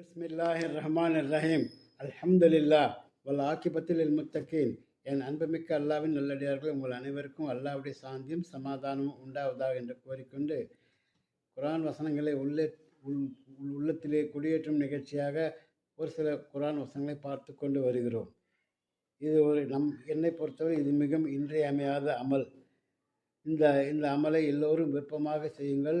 பிஸ்மில்லாஹி ரஹ்மான் ரஹீம் அல்ஹம்துலில்லா வல் ஆக்கிபத்தில் முத்தக்கீன் என் அன்புமிக்க அல்லாவின் நல்லடியார்கள் உங்கள் அனைவருக்கும் அல்லாவுடைய சாந்தியும் சமாதானமும் உண்டாவதாக என்று கூறிக்கொண்டு குரான் வசனங்களை உள்ளே உள் உள் உள்ளத்திலே குடியேற்றும் நிகழ்ச்சியாக ஒரு சில குரான் வசனங்களை பார்த்து கொண்டு வருகிறோம். இது ஒரு நம் என்னை பொறுத்தவரை இது மிகவும் இன்றியமையாத அமல். இந்த இந்த அமலை எல்லோரும் விருப்பமாக செய்யுங்கள்.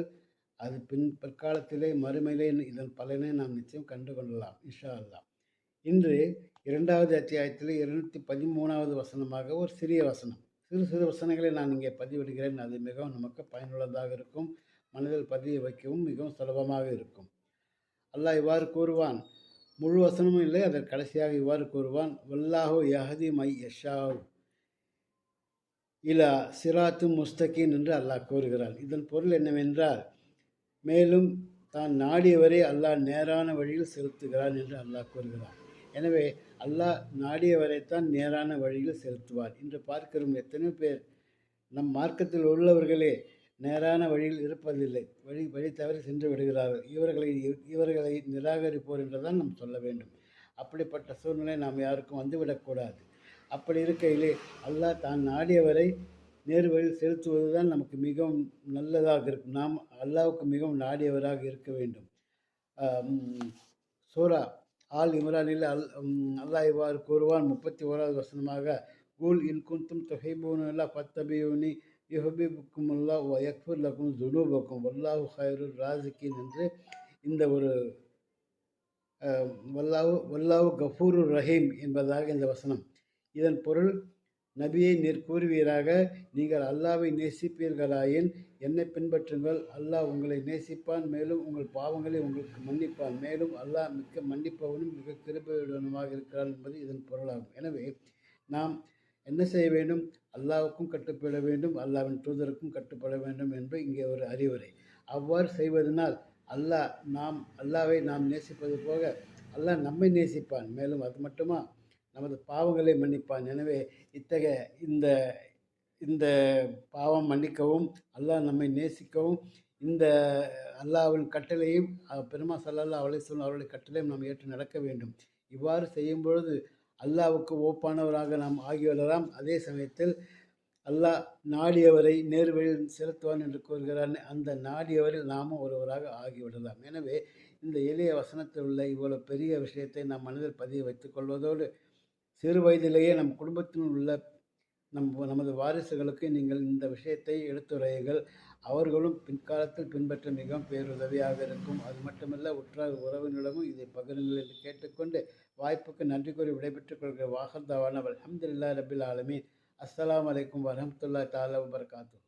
அது பின் பிற்காலத்திலே மறுமையிலே இதன் பலனை நாம் நிச்சயம் கண்டு கொள்ளலாம் இஷா அல்லாஹ். இன்று இரண்டாவது அத்தியாயத்தில் இருநூற்றி பதிமூணாவது வசனமாக ஒரு சிறிய வசனம். சிறு சிறு வசனங்களை நான் இங்கே பதிவிடுகிறேன். அது மிகவும் நமக்கு பயனுள்ளதாக இருக்கும். மனதில் பதிய வைக்கவும் மிகவும் சுலபமாக இருக்கும். அல்லாஹ் இவ்வாறு கூறுவான் முழு வசனமும் இல்லை அதற்கு கடைசியாக இவ்வாறு கூறுவான் வல்லாஹோ யஹதி மை யஷாவ் இலா சிராத்து முஸ்தகின் என்று அல்லாஹ் கூறுகிறான். இதன் பொருள் என்னவென்றால் மேலும் தான் நாடியவரை அல்லாஹ் நேரான வழியில் செலுத்துகிறான் என்று அல்லாஹ் கூறுகிறான். எனவே அல்லாஹ் நாடியவரைத்தான் நேரான வழியில் செலுத்துவார். இன்று பார்க்கிறோம் எத்தனை பேர் நம் மார்க்கத்தில் உள்ளவர்களே நேரான வழியில் இருப்பதில்லை. வழி வழி தவறி சென்று விடுகிறார்கள். இவர்களை இவர்களை நிராகரிப்போர் என்றுதான் நாம் சொல்ல வேண்டும். அப்படிப்பட்ட சூழ்நிலை நாம் யாருக்கும் வந்துவிடக்கூடாது. அப்படி இருக்கையிலே அல்லாஹ் தான் நாடியவரை நேர் வழியில் செலுத்துவது தான் நமக்கு மிகவும் நல்லதாக இருக்கும் நாம் அல்லாவுக்கு மிகவும் நாடியவராக இருக்க வேண்டும். சூரா ஆல் இம்ரானில் அல் அல்லா இவ்வாறு கூறுவான் முப்பத்தி ஓராவது வசனமாக கூல் இன் குந்தும் தொகைபூனல்லா பத்தபியூனி யுஹபிபுக்கும் அல்லா யக்ஃபுர் லக்கும் ஜுனூபக்கும் வல்லாஹு ஹைரு ராசிக்கின் என்று இந்த ஒரு வல்லாவு வல்லாவு கஃபூரு ரஹீம் என்பதாக இந்த வசனம். இதன் பொருள் நபியை நீர் கூறுவீராக. நீங்கள் அல்லாவை நேசிப்பீர்களாயின் என்னை பின்பற்றுங்கள். அல்லாஹ் உங்களை நேசிப்பான் மேலும் உங்கள் பாவங்களை உங்களுக்கு மன்னிப்பான். மேலும் அல்லாஹ் மிக்க மன்னிப்பவனும் மிக கிருபையுடனுமாக இருக்கிறான் என்பது இதன் பொருளாகும். எனவே நாம் என்ன செய்ய வேண்டும்? அல்லாவுக்கும் கட்டுப்பட வேண்டும். அல்லாவின் தூதருக்கும் கட்டுப்பட வேண்டும் என்று இங்கே ஒரு அறிவுரை. அவ்வாறு செய்வதனால் அல்லாஹ் நாம் அல்லாவை நாம் நேசிப்பது போக அல்லாஹ் நம்மை நேசிப்பான். மேலும் அது மட்டுமா? நமது பாவங்களை மன்னிப்பான். எனவே இத்தகைய இந்த இந்த பாவம் மன்னிக்கவும் அல்லாஹ் நம்மை நேசிக்கவும் இந்த அல்லாவின் கட்டளையும் பெருமா சல்லல்லா அவளை சொல்லும் அவருடைய கட்டளையும் நாம் ஏற்று நடக்க வேண்டும். இவ்வாறு செய்யும் பொழுது அல்லாவுக்கு ஓப்பானவராக நாம் ஆகிவிடலாம் அதே சமயத்தில் அல்லாஹ் நாடியவரை நேர்வழியில் செலுத்துவான் என்று கூறுகிறான் அந்த நாடியவரில் நாமும் ஒருவராக ஆகிவிடலாம் எனவே இந்த எளிய வசனத்தில் உள்ள இவ்வளவு பெரிய விஷயத்தை நாம் மனதில் பதிய வைத்துக் கொள்வதோடு சிறு வயதிலேயே நம் குடும்பத்தினுள் உள்ள நம் நமது வாரிசுகளுக்கு நீங்கள் இந்த விஷயத்தை எடுத்துரையுங்கள். அவர்களும் பின்காலத்தில் பின்பற்ற மிகவும் பேருதவியாக இருக்கும். அது மட்டுமல்ல உற்றார் உறவினரிடமும் இதை பகிருங்கள் என்று கேட்டுக்கொண்டு வாய்ப்புக்கு நன்றி கூறி விடைபெற்றுக் கொள்கிற வாகர்தாவான அஹமதுல்லா ரபில் ஆலமீன். அஸ்லாம் வலைக்கம் வரமத்துல்லா தாலா வபர்காத்தூ